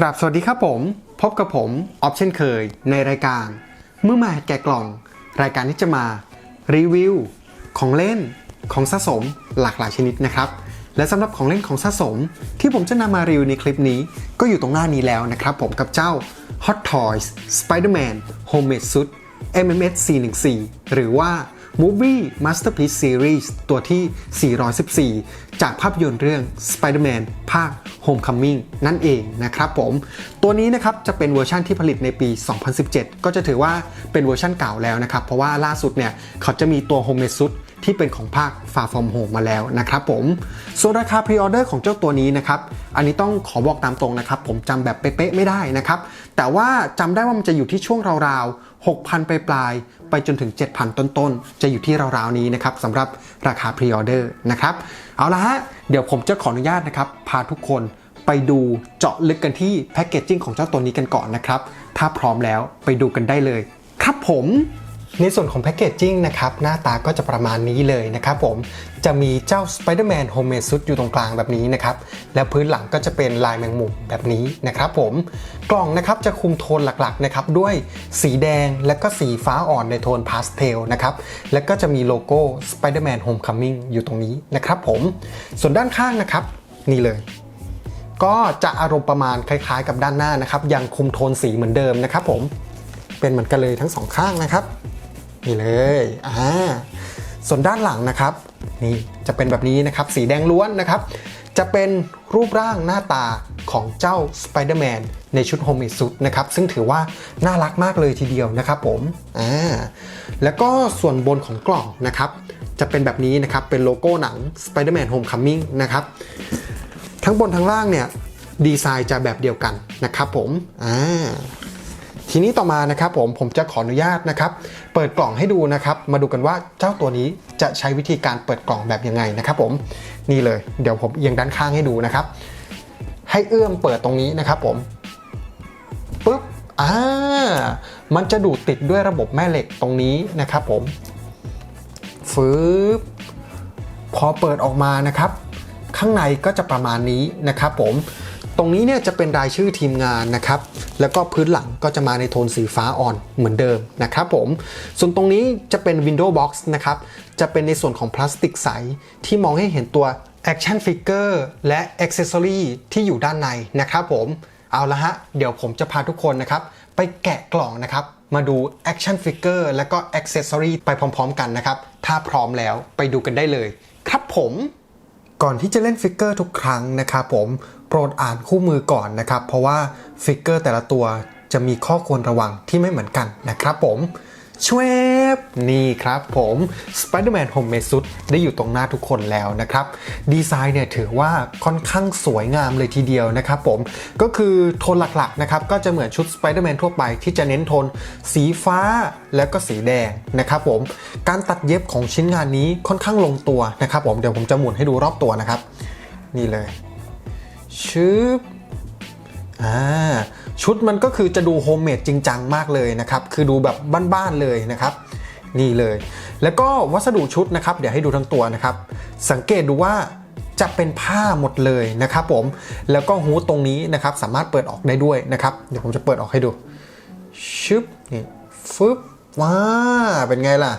กราบสวัสดีครับผม พบกับผมออฟเช่นเคย ในรายการเมื่อมาแกะกล่อง รายการที่จะมารีวิวของเล่นของสะสมหลากหลายชนิดนะครับ และสำหรับของเล่นของสะสมที่ผมจะนำมารีวิวในคลิปนี้ ก็อยู่ตรงหน้านี้แล้วนะครับผมกับเจ้า Hot Toys Spider-Man Homemade Suit MMS 414หรือว่า Movie Masterpiece Series ตัวที่ 414 จากภาพยนตร์เรื่อง Spider-Man ภาค Homecoming นั่นเองนะครับผม ตัวนี้นะครับจะเป็นเวอร์ชันที่ผลิตในปี 2017 ก็จะถือว่าเป็นเวอร์ชันเก่าแล้วนะครับ เพราะว่าล่าสุดเนี่ยเขาจะมีตัว Home Suit ที่เป็นของภาค Far From Home มาแล้วนะครับผม ส่วนราคาพรีออเดอร์ของเจ้าตัวนี้นะครับ อันนี้ต้องขอบอกตามตรงนะครับ ผมจำแบบเป๊ะๆไม่ได้นะครับ แต่ว่าจำได้ว่ามันจะอยู่ที่ช่วงราวๆ 6,000 ไปปลายไปจนถึง 7,000 ต้นๆ จะอยู่ที่ราวๆนี้นะครับสำหรับราคาพรีออเดอร์นะครับ เอาละฮะ เดี๋ยวผมจะขออนุญาตนะครับ พาทุกคนไปดูเจาะลึกกันที่แพคเกจจิ้งของเจ้าตัวนี้กันก่อนนะครับ ถ้าพร้อมแล้วไปดูกันได้เลย ครับผม ในส่วนของแพคเกจจิ้งนะครับหน้าตาก็จะประมาณนี้เลยนะครับผมจะมีเจ้า Spider-Man Homemade Suit อยู่ตรงกลางแบบนี้นะครับและพื้นหลังก็จะเป็นลายแมงมุมแบบนี้นะครับผมกล่องนะครับจะคุมโทนหลักๆนะครับด้วยสีแดงและก็สีฟ้าอ่อนในโทนพาสเทลนะครับและก็จะมีโลโก้ Spider-Man Homecoming อยู่ตรงนี้นะครับผมส่วนด้านข้างนะครับนี่เลยก็จะอารมณ์ประมาณคล้ายๆ กับด้านหน้านะครับ ยังคุมโทนสีเหมือนเดิมนะครับผมเป็นเหมือนกันเลยทั้งสองข้างนะครับ นี่เลยอ่าส่วนด้านหลังนะครับนี่จะเป็นแบบนี้นะครับสีแดงล้วนนะครับ จะเป็นรูปร่างหน้าตาของเจ้า Spider-Man ในชุดโฮม e สุดนะครับซึ่งถือว่าน่ารักมากเลยทีเดียวนะครับผมอ่าแล้วก็ส่วนบนของกล่องนะครับ จะเป็นแบบนี้นะครับเป็นโลโก้หนัง Spider-Man Homecoming นะครับทั้งบนทั้งล่างเนี่ยดีไซน์จะแบบเดียวกันนะครับผมอ่า ทีนี้ต่อมานะครับผมผมจะขออนุญาตนะครับ เปิดกล่องให้ดูนะครับ มาดูกันว่าเจ้าตัวนี้จะใช้วิธีการเปิดกล่องแบบยังไงนะครับผมนี่เลยเดี๋ยวผมเอียงด้านข้างให้ดูนะครับ ให้เอื้อมเปิดตรงนี้นะครับผมปุ๊บอ่ามันจะดูดติดด้วยระบบแม่เหล็กตรงนี้นะครับผมฟืบพอเปิดออกมานะครับ ข้างในก็จะประมาณนี้นะครับผม ตรงนี้เนี่ยจะเป็นรายชื่อทีมงานนะครับ แล้วก็พื้นหลังก็จะมาในโทนสีฟ้าอ่อนเหมือนเดิมนะครับผม ส่วนตรงนี้จะเป็น Window Box นะครับ จะเป็นในส่วนของพลาสติกใส ที่มองให้เห็นตัว Action Figure และ Accessory ที่อยู่ด้านในนะครับผมเอาละฮะ เดี๋ยวผมจะพาทุกคนนะครับ ไปแกะกล่องนะครับ มาดู Action Figure และก็ Accessory ไปพร้อมๆ กันนะครับ ถ้าพร้อมแล้วไปดูกันได้เลย ครับผม ก่อนที่จะเล่นฟิกเกอร์ทุกครั้งนะครับผมโปรดอ่านคู่มือก่อนนะครับ เพราะว่าฟิกเกอร์แต่ละตัวจะมีข้อควรระวังที่ไม่เหมือนกันนะครับผมช่วย บ นี่ครับผม Spider-Man Home m e Suit ได้อยู่ตรงหน้าทุกคนแล้วนะครับ ดีไซน์เนี่ยถือว่าค่อนข้างสวยงามเลยทีเดียวนะครับผม ก็คือโทนหลักๆนะครับ ก็จะเหมือนชุด Spider-Man ทั่วไปที่จะเน้นโทนสีฟ้าแล้วก็สีแดงนะครับผม การตัดเย็บของชิ้นงานนี้ค่อนข้างลงตัวนะครับผม เดี๋ยวผมจะหมุนให้ดูรอบตัวนะครับ นี่เลยชึบอ่า ชุดมันก็คือจะดูโฮมเมดจริงจังมากเลยนะครับ คือดูแบบบ้านๆเลยนะครับ นี่เลย แล้วก็วัสดุชุดนะครับ เดี๋ยวให้ดูทั้งตัวนะครับ สังเกตดูว่าจะเป็นผ้าหมดเลยนะครับผม แล้วก็ฮูดตรงนี้นะครับ สามารถเปิดออกได้ด้วยนะครับ เดี๋ยวผมจะเปิดออกให้ดู ชึบ นี่ ฟึบ ว้า เป็นไงล่ะ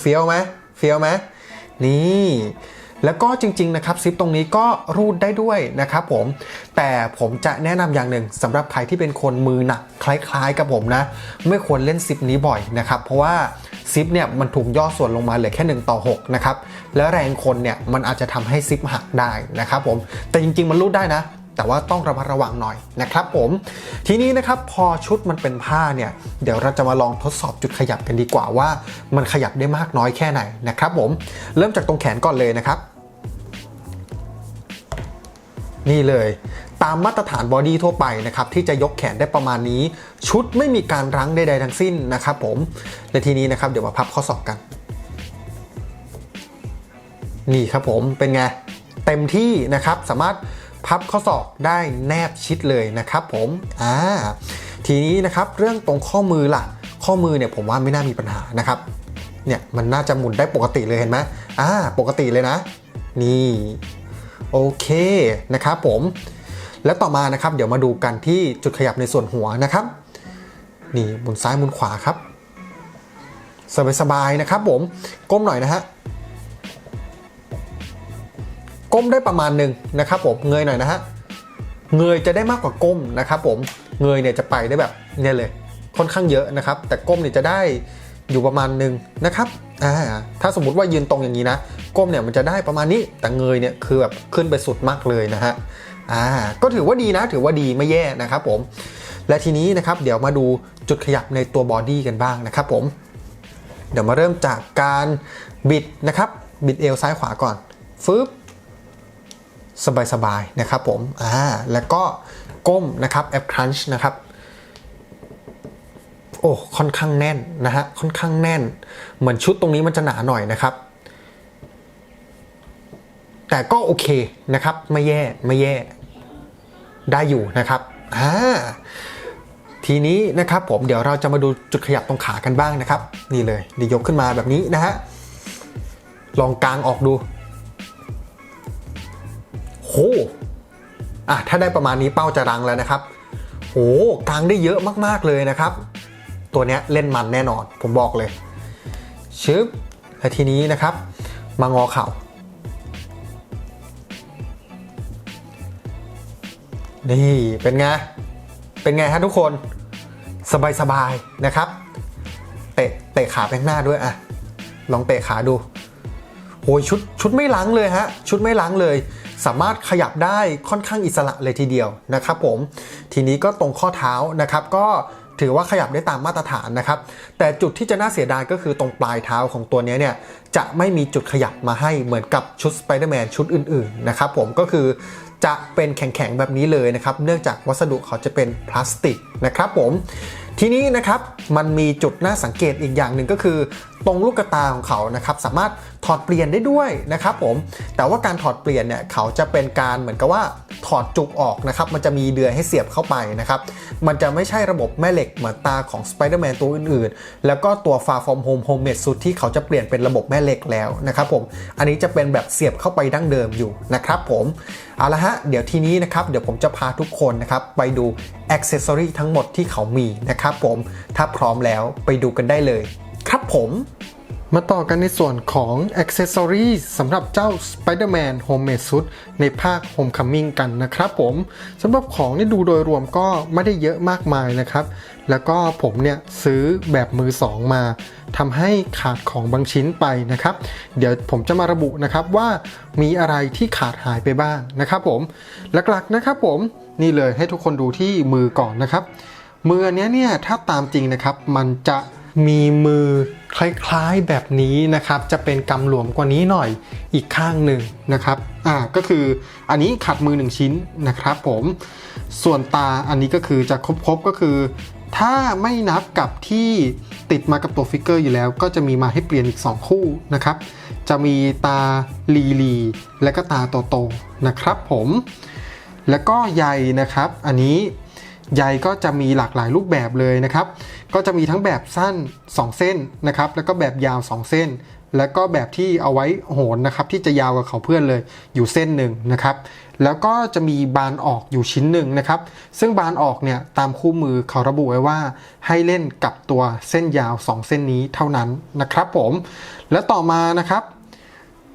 เฟี้ยวไหมเฟี้ยวไหมนี่ แล้วก็จริงๆนะครับซิปตรงนี้ก็รูดได้ด้วยนะครับผมแต่ผมจะแนะนำอย่างหนึ่งสำหรับใครที่เป็นคนมือหนักคล้ายๆกับผมนะ ไม่ควรเล่นซิปนี้บ่อยนะครับเพราะว่าซิปเนี่ยมันถูกย่อส่วนลงมาเหลือแค่ 1 ต่อ6นะครับแล้วแรงคนเนี่ยมันอาจจะทำให้ซิปหักได้นะครับผมแต่จริงๆมันรูดได้นะ แต่ว่าต้องระมัดระวังหน่อยนะครับผมทีนี้นะครับพอชุดมันเป็นผ้าเนี่ยเดี๋ยวเราจะมาลองทดสอบจุดขยับกันดีกว่าว่า มันขยับได้มากน้อยแค่ไหนนะครับผมเริ่มจากตรงแขนก่อนเลยนะครับ นี่เลยตามมาตรฐานบอดี้ทั่วไปนะครับที่จะยกแขนได้ประมาณนี้ ชุดไม่มีการรั้งใดๆทั้งสิ้นนะครับผมและทีนี้นะครับเดี๋ยวมาพับข้อศอกกัน นี่ครับผมเป็นไงเต็มที่นะครับสามารถ พับข้อศอกได้แนบชิดเลยนะครับผมอ่าทีนี้นะครับเรื่องตรงข้อมือล่ะ ข้อมือเนี่ยผมว่าไม่น่ามีปัญหานะครับเนี่ยมันน่าจะหมุนได้ปกติเลยเห็นไหมอ่าปกติเลยนะ นี่โอเคนะครับผม และต่อมานะครับ เดี๋ยวมาดูกันที่จุดขยับในส่วนหัวนะครับ นี่หมุนซ้ายหมุนขวาครับสบายๆนะครับผมก้มหน่อยนะฮะ ก้มได้ประมาณหนึ่งนะครับผมเงยหน่อยนะฮะเงยจะได้มากกว่าก้มนะครับผมเงยเนี่ยจะไปได้แบบเนี่ยเลยค่อนข้างเยอะนะครับ แต่ก้มเนี่ยจะได้อยู่ประมาณหนึ่งนะครับอ่าถ้าสมมติว่ายืนตรงอย่างนี้นะ ก้มเนี่ยมันจะได้ประมาณนี้ แต่เงยเนี่ยคือแบบขึ้นไปสุดมากเลยนะฮะอ่าก็ถือว่าดีนะถือว่าดีไม่แย่นะครับผมและทีนี้นะครับเดี๋ยวมาดูจุดขยับในตัวบอดี้กันบ้างนะครับผมเดี๋ยวมาเริ่มจากการบิดนะครับบิดเอวซ้ายขวาก่อนฟึบ สบายๆนะครับผมอ่าแล้วก็ก้มนะครับแอปครันช์นะครับโอ้ค่อนข้างแน่นนะฮะค่อนข้างแน่น เหมือนชุดตรงนี้มันจะหนาหน่อยนะครับ แต่ก็โอเคนะครับ ไม่แย่ไม่แย่ได้อยู่นะครับอ่าทีนี้นะครับผมเดี๋ยวเราจะมาดูจุดขยับตรงขากันบ้างนะครับ นี่เลยเดี๋ยวยกขึ้นมาแบบนี้นะฮะลองกางออกดู หอะถ้าได้ประมาณนี้เป้าจะรังแล้วนะครับโหกางได้เยอะมากๆเลยนะครับ ตัวเนี้ยเล่นมันแน่นอน ผมบอกเลยชึบและทีนี้นะครับ มางอเข่านี่เป็นไง เป็นไงฮะทุกคน สบายๆนะครับ เตะ เตะขาไปข้างหน้าด้วยอะลองเตะขาดูโอ้ยชุด ชุดไม่ล้างเลยฮะ ชุดไม่ล้างเลย สามารถขยับได้ค่อนข้างอิสระเลยทีเดียวนะครับผมทีนี้ก็ตรงข้อเท้านะครับ ก็ถือว่าขยับได้ตามมาตรฐานนะครับ แต่จุดที่จะน่าเสียดายก็คือตรงปลายเท้าของตัวนี้เนี่ยจะไม่มีจุดขยับมาให้เหมือนกับชุดสไปเดอร์แมนชุดอื่นๆนะครับผมก็คือจะเป็นแข็งๆแบบนี้เลยนะครับ เนื่องจากวัสดุเขาจะเป็นพลาสติกนะครับผมทีนี้นะครับมันมีจุดน่าสังเกตอีกอย่างหนึ่งก็คือ ตรงลูกตาของเขานะครับสามารถ ถอดเปลี่ยนได้ด้วยนะครับผมแต่ว่าการถอดเปลี่ยนเนี่ยเขาจะเป็นการเหมือนกับว่าถอดจุกออกนะครับมันจะมีเดือยให้เสียบเข้าไปนะครับมันจะไม่ใช่ระบบแม่เหล็กเหมือนตาของ Spider-Man ตัวอื่นๆ แล้วก็ตัว Far From Home Homemade Suit ที่เขาจะเปลี่ยนเป็นระบบแม่เหล็กแล้วนะครับผมอันนี้จะเป็นแบบเสียบเข้าไปดั้งเดิมอยู่นะครับผมเอาละฮะเดี๋ยวทีนี้นะครับเดี๋ยวผมจะพาทุกคนนะครับไปดู Accessory ทั้งหมดที่เขามีนะครับผมถ้าพร้อมแล้วไปดูกันได้เลย ครับผม มาต่อกันในส่วนของ Accessories สำหรับเจ้า Spider-Man Homemade Suit ในภาค Homecoming กันนะครับผมสำหรับของนี่ดูโดยรวมก็ไม่ได้เยอะมากมายนะครับ แล้วก็ผมเนี่ยซื้อแบบมือ2มาทำให้ขาดของบางชิ้นไปนะครับ เดี๋ยวผมจะมาระบุนะครับว่ามีอะไรที่ขาดหายไปบ้างนะครับผมหลักๆนะครับผมนี่เลยให้ทุกคนดูที่มือก่อนนะครับมืออันเนี้ยเนี่ยถ้าตามจริงนะครับมันจะ มีมือคล้ายๆแบบนี้นะครับ จะเป็นกำหลวมกว่านี้หน่อยอีกข้างหนึ่งนะครับอ่าก็คืออันนี้ขัดมือหนึ่งชิ้นนะครับผมส่วนตาอันนี้ก็คือจะครบๆก็คือ ถ้าไม่นับกับที่ติดมากับตัวฟิกเกอร์อยู่แล้ว ก็จะมีมาให้เปลี่ยนอีก 2 คู่นะครับ จะมีตาลีลีและก็ตาโตโตนะครับผมแล้วก็ใยนะครับ อันนี้ ใยก็จะมีหลากหลายรูปแบบเลยนะครับ ก็จะมีทั้งแบบสั้น 2 เส้นนะครับ แล้วก็แบบยาว 2 เส้น แล้วก็แบบที่เอาไว้โหนนะครับที่จะยาวกว่าเขาเพื่อนเลยอยู่เส้นหนึ่งนะครับ แล้วก็จะมีบานออกอยู่ชิ้นหนึ่งนะครับ ซึ่งบานออกเนี่ยตามคู่มือเขาระบุไว้ว่า ให้เล่นกับตัวเส้นยาว 2 เส้นนี้เท่านั้นนะครับผม และต่อมานะครับ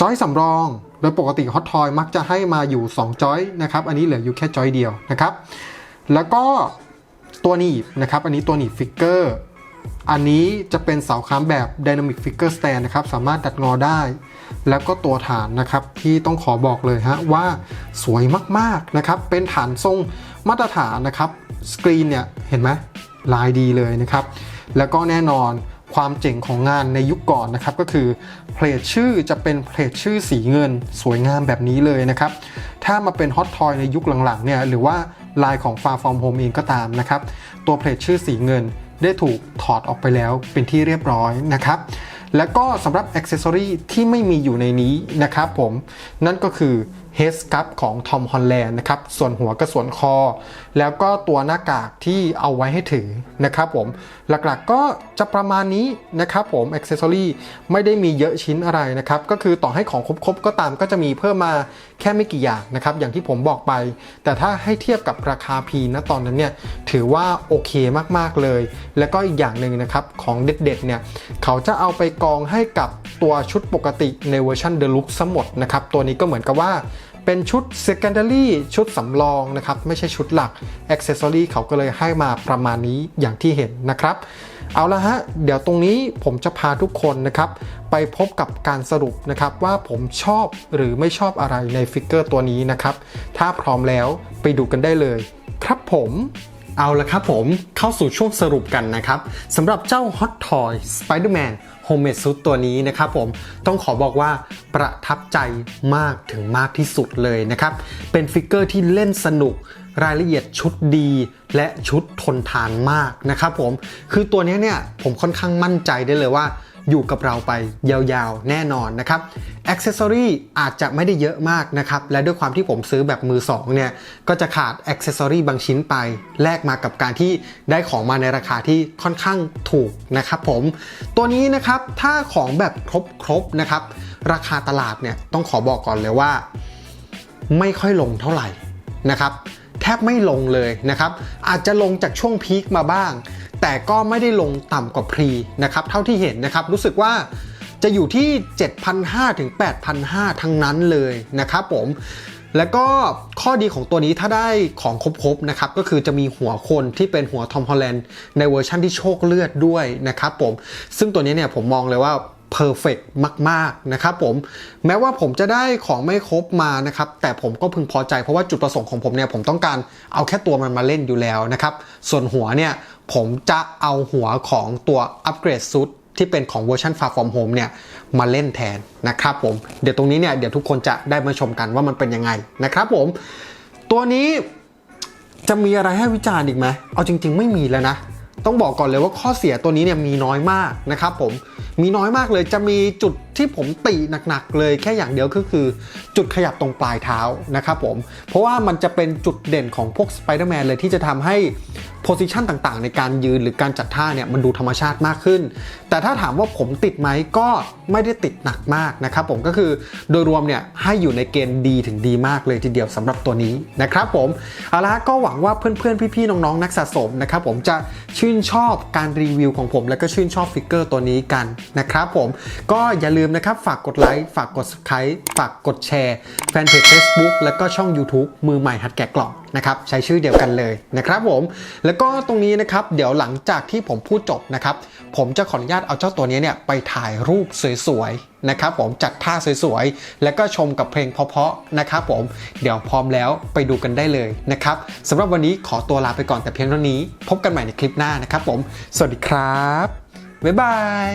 จอยสำรองโดยปกติฮอตทอยมักจะให้มาอยู่ 2 จอยนะครับ อันนี้เหลืออยู่แค่จอยเดียวนะครับ แล้วก็ตัวหนีบนะครับ อันนี้ตัวหนีบฟิกเกอร์ อันนี้จะเป็นเสาค้ำแบบ Dynamic Figure Stand นะครับ สามารถดัดงอได้ แล้วก็ตัวฐานนะครับที่ต้องขอบอกเลยฮะว่าสวยมากๆนะครับ เป็นฐานทรงมาตรฐานนะครับ สกรีนเนี่ยเห็นไหมลายดีเลยนะครับ แล้วก็แน่นอนความเจ๋งของงานในยุคก่อนนะครับก็คือเพลทชื่อจะเป็นเพลทชื่อสีเงินสวยงามแบบนี้เลยนะครับ ถ้ามาเป็นฮอตทอยในยุคหลังๆเนี่ยหรือว่า ลายของ Far From Home เองก็ตามนะครับ ตัวเพลทชื่อสีเงินได้ถูกถอดออกไปแล้วเป็นที่เรียบร้อยนะครับ แล้วก็สำหรับอ c เซสซอรีที่ไม่มีอยู่ในนี้นะครับผม นั่นก็คือ เฮสกับของทอมฮอลแลนด์นะครับส่วนหัวกับส่วนคอ แล้วก็ตัวหน้ากากที่เอาไว้ให้ถือนะครับผมหลักๆก็จะประมาณนี้นะครับผมอ c เซสซอรี่ไม่ได้มีเยอะชิ้นอะไรนะครับก็คือต่อให้ของครบๆก็ตามก็จะมีเพิ่มมาแค่ไม่กี่อย่างนะครับอย่างที่ผมบอกไป แต่ถ้าให้เทียบกับราคาพีนะตอนนั้นเนี่ยถือว่าโอเคมากๆเลย แล้วก็อีกอย่างหนึ่งนะครับของเด็ดๆเนี่ยเขาจะเอาไปกองให้กับ ตัวชุดปกติในเวอร์ชัน Deluxe ซะหมดนะครับ ตัวนี้ก็เหมือนกับว่าเป็นชุด Secondary ชุดสำรองนะครับ ไม่ใช่ชุดหลัก Accessory เขาก็เลยให้มาประมาณนี้อย่างที่เห็นนะครับ เอาละฮะ เดี๋ยวตรงนี้ผมจะพาทุกคนนะครับ ไปพบกับการสรุปนะครับ ว่าผมชอบหรือไม่ชอบอะไรในฟิกเกอร์ตัวนี้นะครับ ถ้าพร้อมแล้วไปดูกันได้เลย ครับผม เอาละครับผมเข้าสู่ช่วงสรุปกันนะครับสำหรับเจ้า Hot Toy Spider-Man Homemade Suit ตัวนี้นะครับผมต้องขอบอกว่าประทับใจมากถึงมากที่สุดเลยนะครับ เป็นฟิกเกอร์ที่เล่นสนุกรายละเอียดชุดดีและชุดทนทานมากนะครับผมคือตัวนี้เนี่ยผมค่อนข้างมั่นใจได้เลยว่า อยู่กับเราไปยาวๆ แน่นอนนะครับอ c เซสซอรีอาจจะไม่ได้เยอะมากนะครับ และด้วยความที่ผมซื้อแบบมือ2เนี่ย ก็จะขาดอ c เซสซอรีบางชิ้นไป แลกมากับการที่ได้ของมาในราคาที่ค่อนข้างถูกนะครับผม ตัวนี้นะครับ ถ้าของแบบครบๆนะครับ ราคาตลาดเนี่ยต้องขอบอกก่อนเลยว่า ไม่ค่อยลงเท่าไหร่นะครับ แทบไม่ลงเลยนะครับ อาจจะลงจากช่วงพีคมาบ้าง แต่ก็ไม่ได้ลงต่ำกว่าพรีนะครับเท่าที่เห็นนะครับรู้สึกว่าจะอยู่ที่ 7,500 ถึง 8,500 ทั้งนั้นเลยนะครับผมแล้วก็ข้อดีของตัวนี้ถ้าได้ของครบๆนะครับก็คือจะมีหัวคนที่เป็นหัวทอมฮอลแลนด์ในเวอร์ชั่นที่โชคเลือดด้วยนะครับผมซึ่งตัวนี้เนี่ยผมมองเลยว่า เพอร์เฟกมาก ๆ นะครับผม แม้ว่าผมจะได้ของไม่ครบมานะครับ แต่ผมก็พึงพอใจเพราะว่าจุดประสงค์ของผมเนี่ย ผมต้องการเอาแค่ตัวมันมาเล่นอยู่แล้วนะครับ ส่วนหัวเนี่ย ผมจะเอาหัวของตัวอัปเกรดซุดที่เป็นของเวอร์ชัน Far From Home เนี่ย มาเล่นแทนนะครับผม เดี๋ยวตรงนี้เนี่ย เดี๋ยวทุกคนจะได้มาชมกันว่ามันเป็นยังไงนะครับผม ตัวนี้จะมีอะไรให้วิจารณ์อีกไหม เอาจริง ๆ ไม่มีแล้วนะ ต้องบอกก่อนเลยว่าข้อเสียตัวนี้เนี่ยมีน้อยมากนะครับผมมีน้อยมากเลยจะมีจุดที่ผมติหนักๆเลยแค่อย่างเดียวก็คือ จุดขยับตรงปลายเท้านะครับผมเพราะว่ามันจะเป็นจุดเด่นของพวก Spider-Man เลยที่จะทำให้ โพสิชันต่างๆ ในการยืนหรือการจัดท่าเนี่ยมันดูธรรมชาติมากขึ้น แต่ถ้าถามว่าผมติดไหมก็ไม่ได้ติดหนักมากนะครับผมก็คือโดยรวมเนี่ยให้อยู่ในเกณฑ์ดีถึงดีมากเลยทีเดียวสำหรับตัวนี้นะครับผมเอาละก็หวังว่าเพื่อนๆพี่ๆน้องๆนักสะสมนะครับผมจะชื่นชอบการรีวิวของผม และก็ชื่นชอบฟิกเกอร์ตัวนี้กันนะครับผมก็อย่าลืมนะครับฝากกดไลค์ฝากกด subscribe ฝากกดแชร์แฟนเพจ Facebook แล้วก็ช่อง YouTube มือใหม่หัดแกะกล่อง นะครับใช้ชื่อเดียวกันเลยนะครับผมแล้วก็ตรงนี้นะครับเดี๋ยวหลังจากที่ผมพูดจบนะครับผมจะขออนุญาตเอาเจ้าตัวนี้เนี่ยไปถ่ายรูปสวยๆนะครับผมจัดท่าสวยๆ แล้วก็ชมกับเพลงเพราะๆนะครับผมเดี๋ยวพร้อมแล้วไปดูกันได้เลยนะครับสำหรับวันนี้ขอตัวลาไปก่อนแต่เพียงเท่านี้ พบกันใหม่ในคลิปหน้านะครับผม สวัสดีครับบ๊ายบาย